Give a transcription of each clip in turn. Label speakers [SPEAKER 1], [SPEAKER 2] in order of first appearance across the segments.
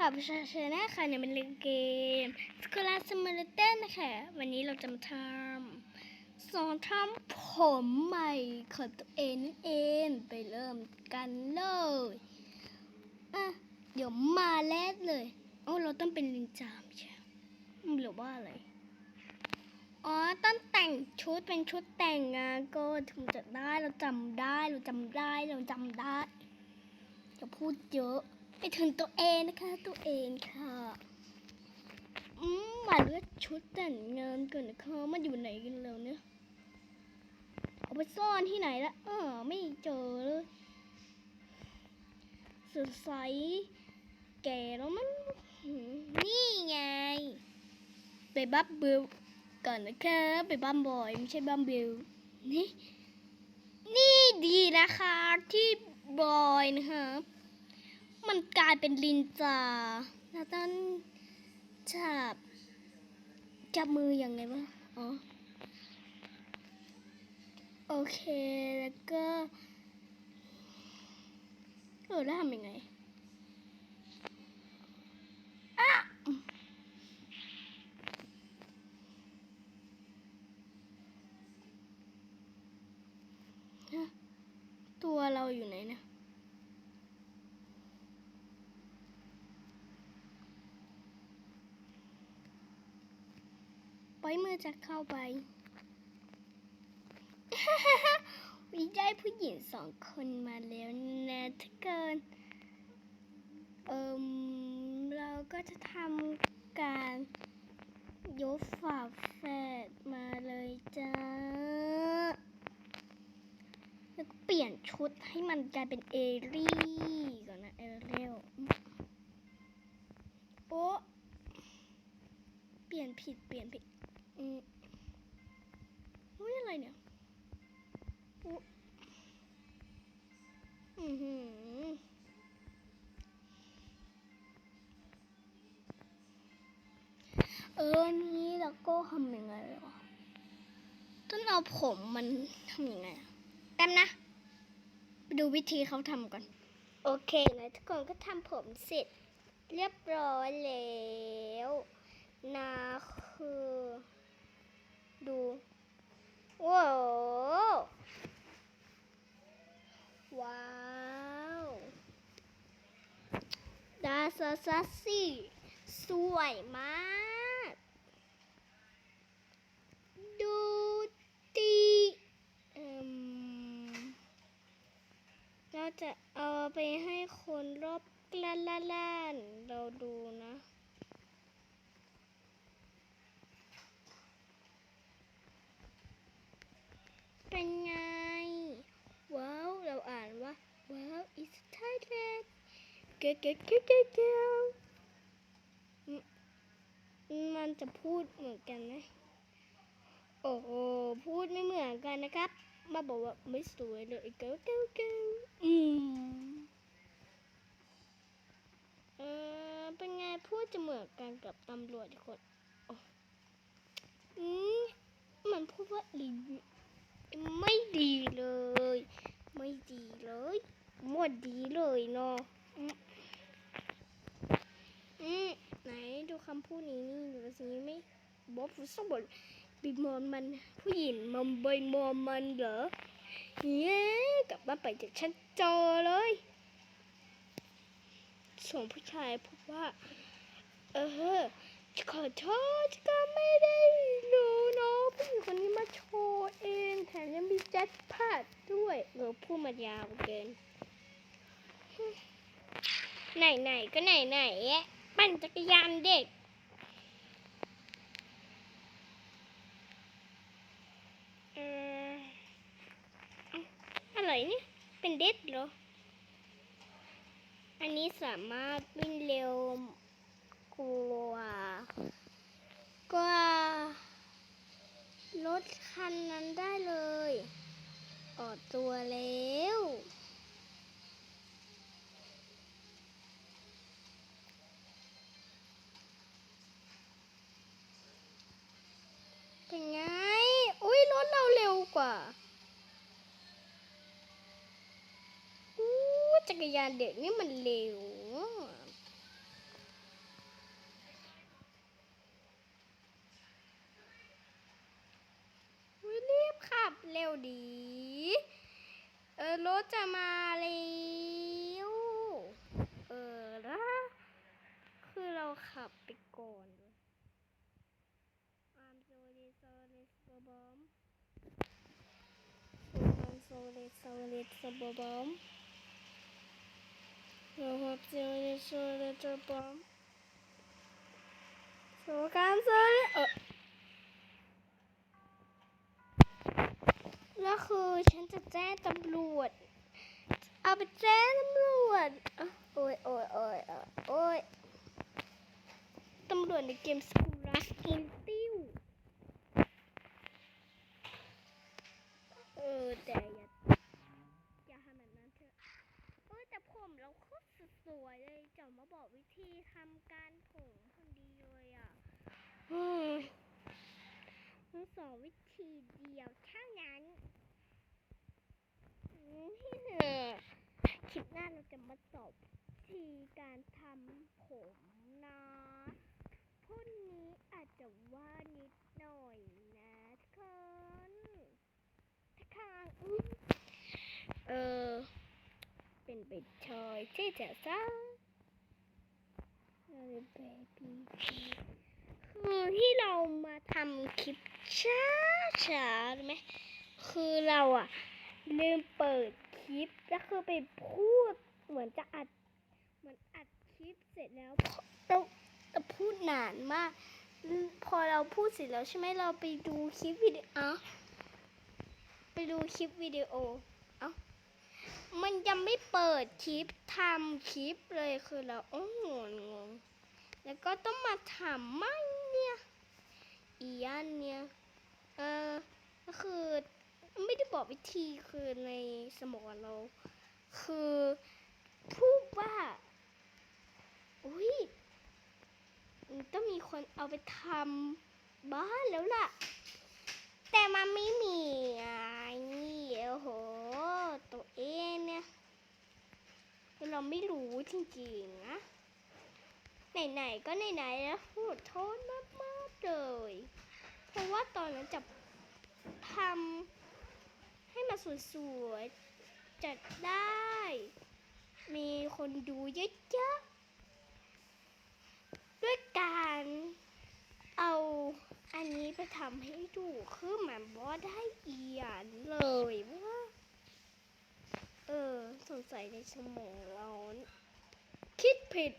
[SPEAKER 1] ค่ะประชาชนนะคะเนี่ยเป็นเกมสกลาสมาร์เตนนะคะ วันนี้เราจะมาทำสอนทำผมใหม่ของตัวเองนั่นเองไปเริ่มกันเลยอะเดี๋ยวมาแรกเลยโอ้เราต้องเป็นลินจามใช่ไหมหรือว่าอะไรอ๋อต้องแต่งชุดเป็นชุดแต่งงานก็ถึงจะได้เราจำได้เราจำได้เราจำได้จะพูดเยอะ ไปถึงตัวเองนะคะ ตัวเองค่ะอืมมาเลือกชุดแต่งงานก่อนนะคะมันอยู่ไหนกันแล้วเนี่ยเอาไปซ่อนที่ไหนละเออไม่เจอเลยสงสัยแก่แล้วมันนี่ไง ไปบับเบิลก่อนนะคะไปบัมบอยไม่ใช่บัมเบลนี่นี่ดีนะคะที่บอยนะคะ มันกลายเป็นลินจาแล้วต้องจับจับมือยังไงวะอ๋อ โอเค แล้วก็ เออแล้วทำยังไงอะตัวเราอยู่ไหน ปล่อยมือจะเข้าไปวิได้ผู้หญิงสองคนมาแล้วนะถ้าเกินเอิมเราก็จะทำการยกฝาแฝดมาเลยจ้า แล้วก็เปลี่ยนชุดให้มันกลายเป็นเอรี่ก่อนนะเอเรียลโอ้เปลี่ยนผิดเปลี่ยนผิด นี่แล้วก็ทำยังไงวะต้นเอาผมมันทำยังไงอะแป๊บนะไปดูวิธีเขาทำก่อน โอเคนะทุกคนก็ทำผมเสร็จ เรียบร้อยแล้วนะคือ ดูว้าวว้าวดาซาซัสซี่สวยมาก ดูดีเอิ่มเรา จะเอาไปให้คนรอบล้านล้านล้านเราดูนะ เป็นไง ว้าว เราอ่านว่า ว้าว it's Thailand เก๋เก๋เก๋เก๋เก๋อืมมันจะพูดเหมือนกันไหมโอ้โห พูดไม่เหมือนกันนะครับ มาบอกว่าไม่สวยเลยเก้าเก้าเก้าอืมเออเป็นไงพูดจะเหมือนกันกับตำรวจอีกคนโอ้อืมมันพูดว่าดีไม่ดีเลย ไม่ดีเลยหมดดีเลยเนาะอืมอืมไหนดูคำพูดนี้นี่ดูสิไม่บอกฟุตสบอล ไปมองมันผู้หญิงมันไปมองมันเหรอเย้กลับมาไปจากชั้นจอเลยส่วนผู้ชายพูดว่า เออขอโทษก็ไม่ได้รู้เนาะผู้หญิงคนนี้มาโชว์เองแถมยังมีแจ็คพาดด้วยเออพูดมายาวเกินไหนไหนๆก็ไหนไหนๆอะปั่นจักรยานเด็ก เออเอา อยเนี่ยเป็นเด็ดเหรอ อันนี้สามารถวิ่งเร็วกว่า กว่ารถคันนั้นได้เลย ออกตัวแล้ว จักรยานเด็กนี่มันเร็วรีบขับเร็วดี เออรถจะมาเร็ว เออละคือเราขับไปก่อน I'm sorry sorry for bomb I'm sorry sorry I'm sorry sorry so bomb โซการโซเลยเออแล้วคือฉันจะแจ้งตำรวจ เอาไปแจ้งตำรวจอะโอ้ยโอ้ยโอ้ยโอ้ยโอ้ยตำรวจในเกมสกูรัสกินติ้ว เออแต่อย่าอย่าทำแบบนั้นเถอะเออแต่ผมเราโคตรสวยเลยจะมาบอกวิธีทำการผมพอดีเลยอะอืมมันส องวิธีเดียวเท่านั้นอืมคลิปหน้าเราจะมาสอบวิธีการทำผมนะพรุ่งนี้อาจจะว่านิดหน่อยนะทุกคนทางอุ๊ยเออ เป็นไปชอยที่จะสร้างเบบี้คือที่เรามาทำคลิป ช้าช้าไหมคือเราอะลืมเปิดคลิปแล้วคือไปพูดเหมือนจะอัดเหมือนอัดคลิปเสร็จแล้วเราเราพูดนานมาก พอเราพูดเสร็จแล้วใช่ไหมเราไปดูคลิปวิดีโอไปดูคลิปวิดีโอเอ้ามันยังไม่เปิดคลิปทำคลิปเลยคือเราโอ้โหงงแล้วก็ต้องมาทำไม่เนี่ย อันเนี่ยเออก็คือไม่ได้บอกวิธีคือในสมองเรา คือพูดว่าอุ้ยต้องมีคนเอาไปทำบ้านแล้วล่ะ แต่มันไม่มีไอ้นี่โอ้โห ตัวเองเนี่ยเราไม่รู้จริงๆนะไหนๆก็ไหนๆแล้วโทษมากๆเลย เพราะว่าตอนนั้นจะทำให้มันสวยๆจัดได้ มีคนดูเยอะๆ ด้วยการเอาอันนี้ไปทำให้ดูคือมันบ่ได้เอียนเลยว่าเออ สงสัยในสมองเรา คิดผิด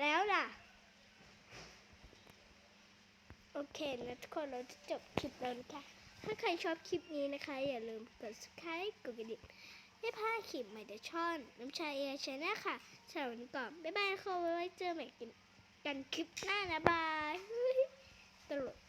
[SPEAKER 1] แล้วล่ะ โอเคนะทุกคนเราจะจบคลิปแล้วนะคะถ้าใครชอบคลิปนี้นะคะ อย่าลืมกด subscribe กดกระดิ่งไม่พลาดคลิปใหม่เดช่อนน้ำชาเอชแนลค่ะสำหรับวันนี้ก่อนบ๊ายบายค่ะไว้เจอใหม่กันคลิปหน้านะบายเฮ้ยตลก